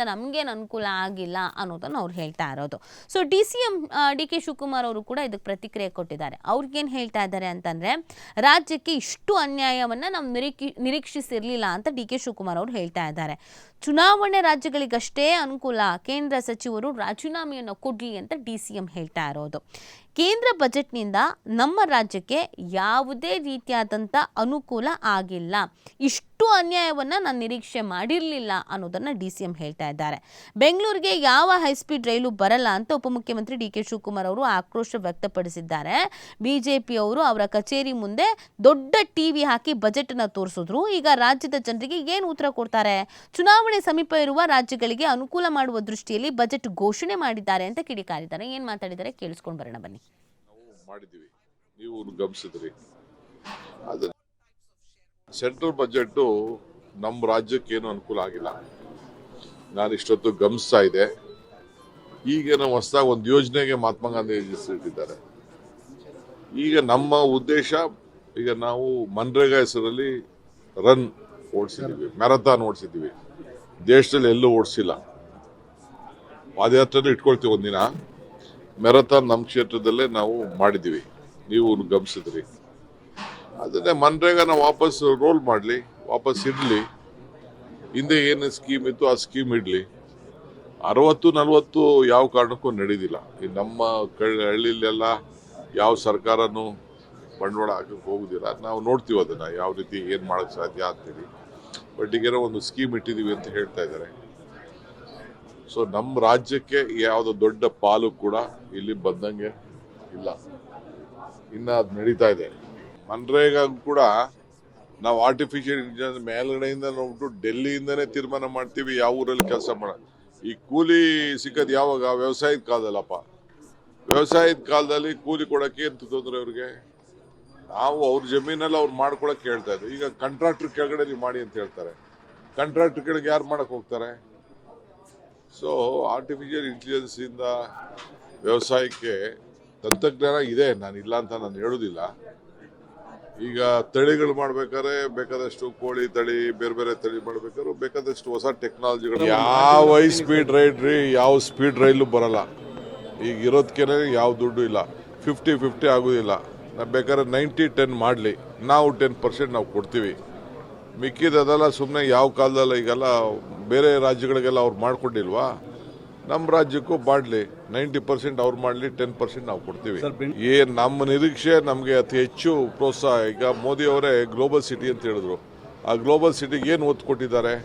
ನಮ್ಗೇನು ಅನುಕೂಲ ಆಗಿಲ್ಲ ಅನ್ನೋದನ್ನು ಅವ್ರು ಹೇಳ್ತಾ ಇರೋದು. So D C M D K Shivakumar ಅವರು ಕೂಡ ಇದಕ್ಕೆ ಪ್ರತಿಕ್ರಿಯೆ ಕೊಟ್ಟಿದ್ದಾರೆ. ಅವ್ರಿಗೇನು ಹೇಳ್ತಾ ಇದ್ದಾರೆ ಅಂತಂದ್ರೆ, ರಾಜ್ಯಕ್ಕೆ ಇಷ್ಟು ಅನ್ಯಾಯವನ್ನು ನಾವು ನಿರೀಕ್ಷಿ ನಿರೀಕ್ಷಿಸಿರಲಿಲ್ಲ ಅಂತ ಡಿ ಕೆ ಶಿವಕುಮಾರ್ ಅವರು ಹೇಳ್ತಾ ಇದ್ದಾರೆ. ಚುನಾವಣೆ ರಾಜ್ಯಗಳಿಗಷ್ಟೇ ಅನುಕೂಲ, ಕೇಂದ್ರ ಸಚಿವರು ರಾಜೀನಾಮೆಯನ್ನು ಕೊಡಲಿ ಅಂತ ಡಿ ಸಿ ಎಂ ಹೇಳ್ತಾ ಇರೋದು. ಕೇಂದ್ರ ಬಜೆಟ್ನಿಂದ ನಮ್ಮ ರಾಜ್ಯಕ್ಕೆ ಯಾವುದೇ ರೀತಿಯಾದಂಥ ಅನುಕೂಲ ಆಗಿಲ್ಲ. ಇಷ್ಟು ಅನ್ಯಾಯವನ್ನು ನಾನು ನಿರೀಕ್ಷೆ ಮಾಡಿರಲಿಲ್ಲ ಅನ್ನೋದನ್ನು ಡಿ ಸಿ ಎಂ ಹೇಳ್ತಾ ಇದ್ದಾರೆ. ಬೆಂಗಳೂರಿಗೆ ಯಾವ ಹೈಸ್ಪೀಡ್ ರೈಲು ಬರಲ್ಲ ಅಂತ ಉಪಮುಖ್ಯಮಂತ್ರಿ ಡಿ ಕೆ ಶಿವಕುಮಾರ್ ಅವರು ಆಕ್ರೋಶ ವ್ಯಕ್ತಪಡಿಸಿದ್ದಾರೆ. ಬಿಜೆಪಿಯವರು ಅವರ ಕಚೇರಿ ಮುಂದೆ ದೊಡ್ಡ ಟಿವಿ ಹಾಕಿ ಬಜೆಟ್ ಬಜೆಟ್ನ ತೋರಿಸಿದ್ರು. ಈಗ ರಾಜ್ಯದ ಜನರಿಗೆ ಏನು ಉತ್ತರ ಕೊಡ್ತಾರೆ? ಚುನಾವಣೆ ಸಮೀಪ ಇರುವ ರಾಜ್ಯಗಳಿಗೆ ಅನುಕೂಲ ಮಾಡುವ ದೃಷ್ಟಿಯಲ್ಲಿ ಬಜೆಟ್ ಘೋಷಣೆ ಮಾಡಿದ್ದಾರೆ ಅಂತ ಕಿಡಿಕಾರಿದ್ದಾರೆ ಏನು ಮಾತಾಡಿದ್ದಾರೆ ಕೇಳಿಸ್ಕೊಂಡು ಬರೋಣ ಬನ್ನಿ. ನಾವು ಗಮನಿಸಿದ್ರಿ. ಸೆಂಟ್ರಲ್ ಬಜೆಟ್ಟು ನಮ್ಮ ರಾಜ್ಯಕ್ಕೆ ಏನು ಅನುಕೂಲ ಆಗಿಲ್ಲ. ನಾನು ಇಷ್ಟೊತ್ತು ಗಮನಿಸ್ತಾ ಇದೆ ಈಗ ನಾವು ಹೊಸದಾಗಿ ಒಂದು ಯೋಜನೆಗೆ ಮಹಾತ್ಮ ಗಾಂಧಿ ಇಟ್ಟಿದ್ದಾರೆ ಈಗ ನಮ್ಮ ಉದ್ದೇಶ, ಈಗ ನಾವು ಮನ್ರೇಗಾ ಹೆಸರಲ್ಲಿ ರನ್ ಓಡಿಸಿದ್ದೀವಿ, ಮ್ಯಾರಥಾನ್ ಓಡಿಸಿದ್ದೀವಿ. ದೇಶದಲ್ಲಿ ಎಲ್ಲೂ ಓಡಿಸಿಲ್ಲ. ಪಾದಯಾತ್ರೆ ಇಟ್ಕೊಳ್ತೀವಿ ಒಂದಿನ. ಮ್ಯಾರಥಾನ್ ನಮ್ಮ ಕ್ಷೇತ್ರದಲ್ಲೇ ನಾವು ಮಾಡಿದ್ದೀವಿ. ನೀವು ಗಮನಿಸಿದ್ರಿ. ಅದನ್ನೇ ಮನ್ರೇಗ ನಾವು ವಾಪಸ್ ರೋಲ್ ಮಾಡಲಿ, ವಾಪಸ್ ಇಡಲಿ ಹಿಂದೆ ಏನು ಸ್ಕೀಮ್ ಇತ್ತು, ಆ ಸ್ಕೀಮ್ ಇಡಲಿ. ಅರವತ್ತು, ನಲವತ್ತು ಯಾವ ಕಾರಣಕ್ಕೂ ನಡೀದಿಲ್ಲ. ಈ ನಮ್ಮ ಹಳ್ಳಿಲೆಲ್ಲ ಯಾವ ಸರ್ಕಾರನೂ ಬಂಡವಾಳ ಹಾಕಕ್ಕೆ ಹೋಗುದಿಲ್ಲ. ನಾವು ನೋಡ್ತೀವಿ ಅದನ್ನು, ಯಾವ ರೀತಿ ಏನು ಮಾಡೋಕ್ಕೆ ಸಾಧ್ಯ ಆಗ್ತೀವಿ ಬಟ್ ಈಗೇನೋ ಒಂದು ಸ್ಕೀಮ್ ಇಟ್ಟಿದ್ದೀವಿ ಅಂತ ಹೇಳ್ತಾ ಇದ್ದಾರೆ. ಸೊ ನಮ್ಮ ರಾಜ್ಯಕ್ಕೆ ಯಾವುದೋ ದೊಡ್ಡ ಪಾಲು ಕೂಡ ಇಲ್ಲಿ ಬಂದಂಗೆ ಇಲ್ಲ. ಇನ್ನು ಅದು ನಡೀತಾ ಇದೆ. ಮನ್ರೇಗಾ ಕೂಡ ನಾವು ಆರ್ಟಿಫಿಷಿಯಲ್ ಇಂಟೆಲಿಜೆನ್ಸ್ ಮೇಲ್ಗಡೆಯಿಂದ ನೋಡ್ಬಿಟ್ಟು ಡೆಲ್ಲಿಯಿಂದನೇ ತೀರ್ಮಾನ ಮಾಡ್ತೀವಿ, ಯಾವ ಊರಲ್ಲಿ ಕೆಲಸ ಮಾಡ. ಈ ಕೂಲಿ ಸಿಕ್ಕದ್ ಯಾವಾಗ? ವ್ಯವಸಾಯದ ಕಾಲದಲ್ಲಪ್ಪ. ವ್ಯವಸಾಯದ ಕಾಲದಲ್ಲಿ ಕೂಲಿ ಕೊಡೋಕೆ ಅಂತ ತೊಂದರೆ ಅವ್ರಿಗೆ ನಾವು ಅವ್ರ ಜಮೀನಲ್ಲಿ ಅವ್ರು ಮಾಡ್ಕೊಳಕ್ಕೆ ಹೇಳ್ತಾ ಇದ್ದೀವಿ ಈಗ ಕಾಂಟ್ರಾಕ್ಟರ್ ಕೆಳಗಡೆ ನೀವು ಮಾಡಿ ಅಂತ ಹೇಳ್ತಾರೆ. ಕಾಂಟ್ರಾಕ್ಟರ್ ಕೆಳಗೆ ಯಾರು ಮಾಡೋಕೆ ಹೋಗ್ತಾರೆ? ಸೊ ಆರ್ಟಿಫಿಷಿಯಲ್ ಇಂಟೆಲಿಜೆನ್ಸಿಂದ ವ್ಯವಸಾಯಕ್ಕೆ ತಂತ್ರಜ್ಞಾನ ಇದೆ. ನಾನು ಇಲ್ಲ ಅಂತ ನಾನು ಹೇಳುದಿಲ್ಲ. ಈಗ ತಳಿಗಳು ಮಾಡ್ಬೇಕಾದ್ರೆ ಬೇಕಾದಷ್ಟು ಕೋಳಿ ತಳಿ ಬೇರೆ ಬೇರೆ ತಳಿ ಮಾಡ್ಬೇಕಾದ್ರೆ ಬೇಕಾದಷ್ಟು ಹೊಸ ಟೆಕ್ನಾಲಜಿಗಳು ಯಾವ ಹೈ ಸ್ಪೀಡ್ ರೈಡ್ ರೀ ಯಾವ ಸ್ಪೀಡ್ ರೈಲು ಬರಲ್ಲ. ಈಗ ಇರೋದಕ್ಕೆ ಯಾವ ದುಡ್ಡು ಇಲ್ಲ. ಫಿಫ್ಟಿ ಫಿಫ್ಟಿ ಆಗೋದಿಲ್ಲ. ನಾವು ಬೇಕಾದ್ರೆ ನೈಂಟಿ ಟೆನ್ ಮಾಡಲಿ. ನಾವು ಟೆನ್ ಪರ್ಸೆಂಟ್ ನಾವು ಕೊಡ್ತೀವಿ. ಮಿಕ್ಕಿದದೆಲ್ಲ ಸುಮ್ಮನೆ ಯಾವ ಕಾಲದಲ್ಲ ಈಗೆಲ್ಲ ಬೇರೆ ರಾಜ್ಯಗಳಿಗೆಲ್ಲ ಅವ್ರು ಮಾಡ್ಕೊಂಡಿಲ್ವಾ? ನಮ್ಮ ರಾಜ್ಯಕ್ಕೂ ಮಾಡಲಿ. ನೈಂಟಿ ಪರ್ಸೆಂಟ್ ಅವ್ರು ಮಾಡಲಿ ಟೆನ್ ಪರ್ಸೆಂಟ್ ನಾವು ಕೊಡ್ತೀವಿ. ಏ ನಮ್ಮ ನಿರೀಕ್ಷೆ ನಮಗೆ ಅತಿ ಹೆಚ್ಚು ಪ್ರೋತ್ಸಾಹ. ಈಗ ಮೋದಿ ಅವರೇ ಗ್ಲೋಬಲ್ ಸಿಟಿ ಅಂತ ಹೇಳಿದ್ರು. ಆ ಗ್ಲೋಬಲ್ ಸಿಟಿಗೆ ಏನು ಒತ್ತು ಕೊಟ್ಟಿದ್ದಾರೆ?